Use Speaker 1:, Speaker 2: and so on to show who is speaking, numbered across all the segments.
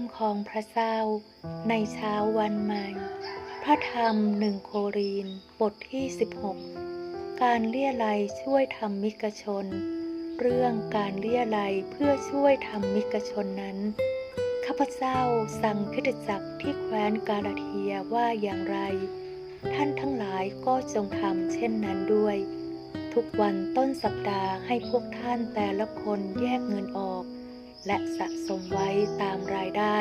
Speaker 1: ำของพระเจ้า ในเช้าวันใหม่ พระธรรมหนึ่งโครีนบทที่ 16 การเลี่ยไลช่วยทำมิกชน เรื่องการเลี่ยไลเพื่อช่วยทำมิกชนนั้น ข้าพเจ้าสั่งคริสตจักรที่แคว้นกาลาเทียว่าอย่างไร ท่านทั้งหลายก็จงทำเช่นนั้นด้วย ทุกวันต้นสัปดาห์ให้พวกท่านแต่ละคนแยกเงินออก และสะสมไว้ตามรายได้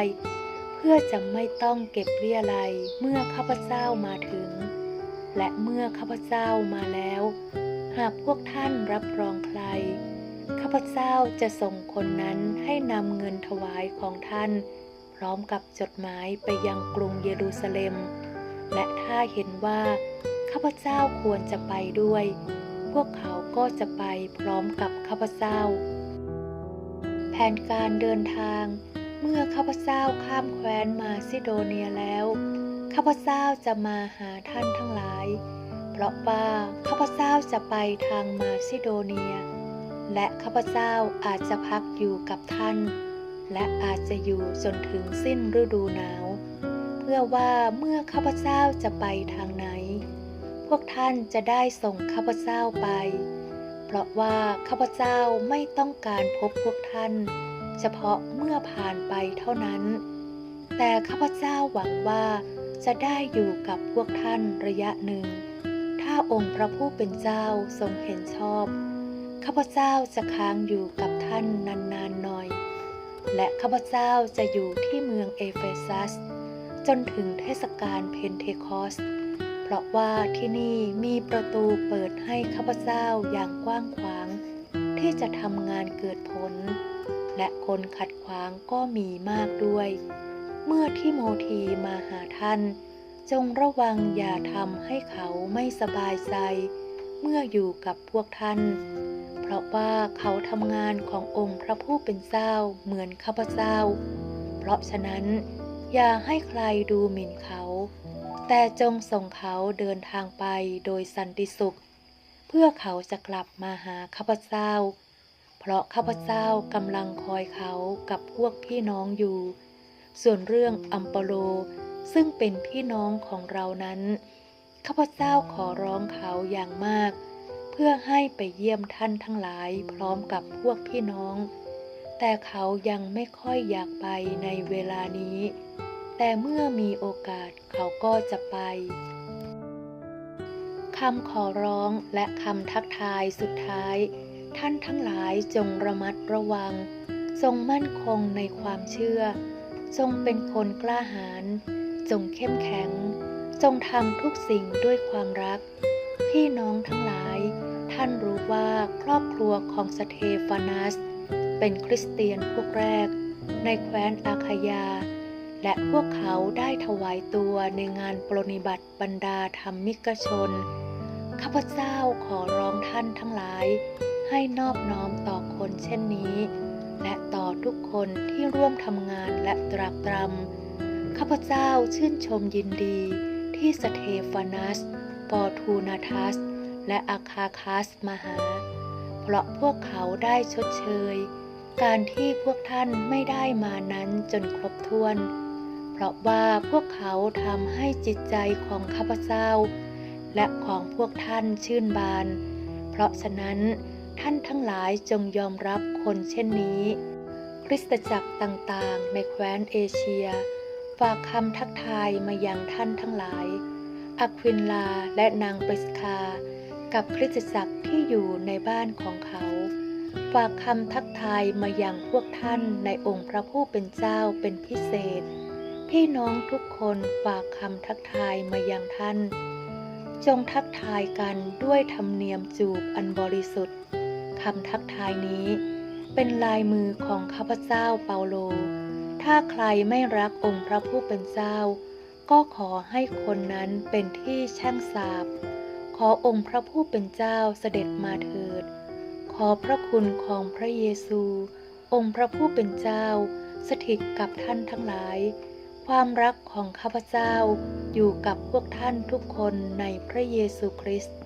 Speaker 1: เพื่อจะไม่ต้องเก็บเรียอะไรยเมื่อข้าพเจ้ามาถึง และเมื่อข้าพเจ้ามาแล้ว หากพวกท่านรับรองใคร ข้าพเจ้าจะส่งคนนั้นให้นำเงินถวายของท่าน พร้อมกับจดหมายไปยังกรุงเยรูซาเล็ม และถ้าเห็นว่าข้าพเจ้าควรจะไปด้วย พวกเขาก็จะไปพร้อมกับข้าพเจ้า แผนการเดินทาง เมื่อข้าพเจ้าข้ามแคว้นมาซิโดเนียแล้ว ข้าพเจ้าจะมาหาท่านทั้งหลาย เพราะว่าข้าพเจ้าจะไปทางมาซิโดเนีย และข้าพเจ้าอาจจะพักอยู่กับท่าน และอาจจะอยู่จนถึงสิ้นฤดูหนาว เพื่อว่าเมื่อข้าพเจ้าจะไปทางไหน พวกท่านจะได้ส่งข้าพเจ้าไป เพราะว่าข้าพเจ้าไม่ต้องการพบพวกท่าน เฉพาะเมื่อผ่านไปเท่านั้น แต่ข้าพเจ้าหวังว่าจะได้อยู่กับพวกท่านระยะหนึ่ง ถ้าองค์พระผู้เป็นเจ้าทรงเห็นชอบ ข้าพเจ้าจะค้างอยู่กับท่านนานๆหน่อย และข้าพเจ้าจะอยู่ที่เมืองเอเฟซัส จนถึงเทศกาลเพนเทคอส ราะว่าที่นี่มีประตูเปิดให้ข้าพเจ้าอย่างกว้างขวาง ที่จะทำงานเกิดผล และคนขัดขวางก็มีมากด้วย เมื่อที่โมทีมาหาท่าน จงระวังอย่าทำให้เขาไม่สบายใจ เมื่ออยู่กับพวกท่าน เพราะว่าเขาทำงานขององค์พระผู้เป็นเจ้าเหมือนข้าพเจ้า เพราะฉะนั้นอย่าให้ใครดูหมิ่นเขา แต่จงส่งเขาเดินทางไปโดยสันติสุข เพื่อเขาจะกลับมาหาข้าพเจ้า เพราะข้าพเจ้ากำลังคอยเขากับพวกพี่น้องอยู่ ส่วนเรื่องอัมปโลซึ่งเป็นพี่น้องของเรานั้น ข้าพเจ้าขอร้องเขาอย่างมาก เพื่อให้ไปเยี่ยมท่านทั้งหลายพร้อมกับพวกพี่น้อง แต่เขายังไม่ค่อยอยากไปในเวลานี้ แต่เมื่อมีโอกาสเขาก็จะไปคำขอร้องและคำทักทายสุดท้าย ท่านทั้งหลายจงระมัดระวังจงมั่นคงในความเชื่อจงเป็นคนกล้าหาญจงเข้มแข็ง จงทำทุกสิ่งด้วยความรัก พี่น้องทั้งหลาย ท่านรู้ว่าครอบครัวของสเตฟานัส เป็นคริสเตียนพวกแรก ในแคว้นอาคายา และพวกเขาได้ถวายตัวในงานปรนิบัติบรรดาธรรมิกชน ข้าพเจ้าขอร้องท่านทั้งหลาย ให้นอบน้อมต่อคนเช่นนี้ และต่อทุกคนที่ร่วมทำงานและตรากตรำข้าพเจ้าชื่นชมยินดีที่สเตฟานัส ปอทูนาทัส และอาคาคัสมาหา เพราะพวกเขาได้ชดเชย การที่พวกท่านไม่ได้มานั้นจนครบถ้วน ราะว่าพวกเขาทำให้จิตใจของข้าพเจ้า และของพวกท่านชื่นบาน เพราะฉะนั้นท่านทั้งหลายจงยอมรับคนเช่นนี้ คริสตจักรต่างๆ ในแคว้นเอเชีย ฝากคำทักทายมายังท่านทั้งหลายอควินลาและนางปริสคา กับคริสตจักรที่อยู่ในบ้านของเขา ฝากคำทักทายมายังพวกท่านในองค์พระผู้เป็นเจ้าเป็นพิเศษ พี่น้องทุกคนฝากคำทักทายมายังท่าน จงทักทายกันด้วยธรรมเนียมจูบอันบริสุทธิ์คำทักทายนี้ เป็นลายมือของข้าพเจ้าเปาโล ถ้าใครไม่รักองค์พระผู้เป็นเจ้า ก็ขอให้คนนั้นเป็นที่แช่งสาบ ขอองค์พระผู้เป็นเจ้าเสด็จมาเถิด ขอพระคุณของพระเยซู องค์พระผู้เป็นเจ้า สถิตกับท่านทั้งหลาย ความรักของข้าพเจ้าอยู่กับพวกท่านทุกคนในพระเยซูคริสต์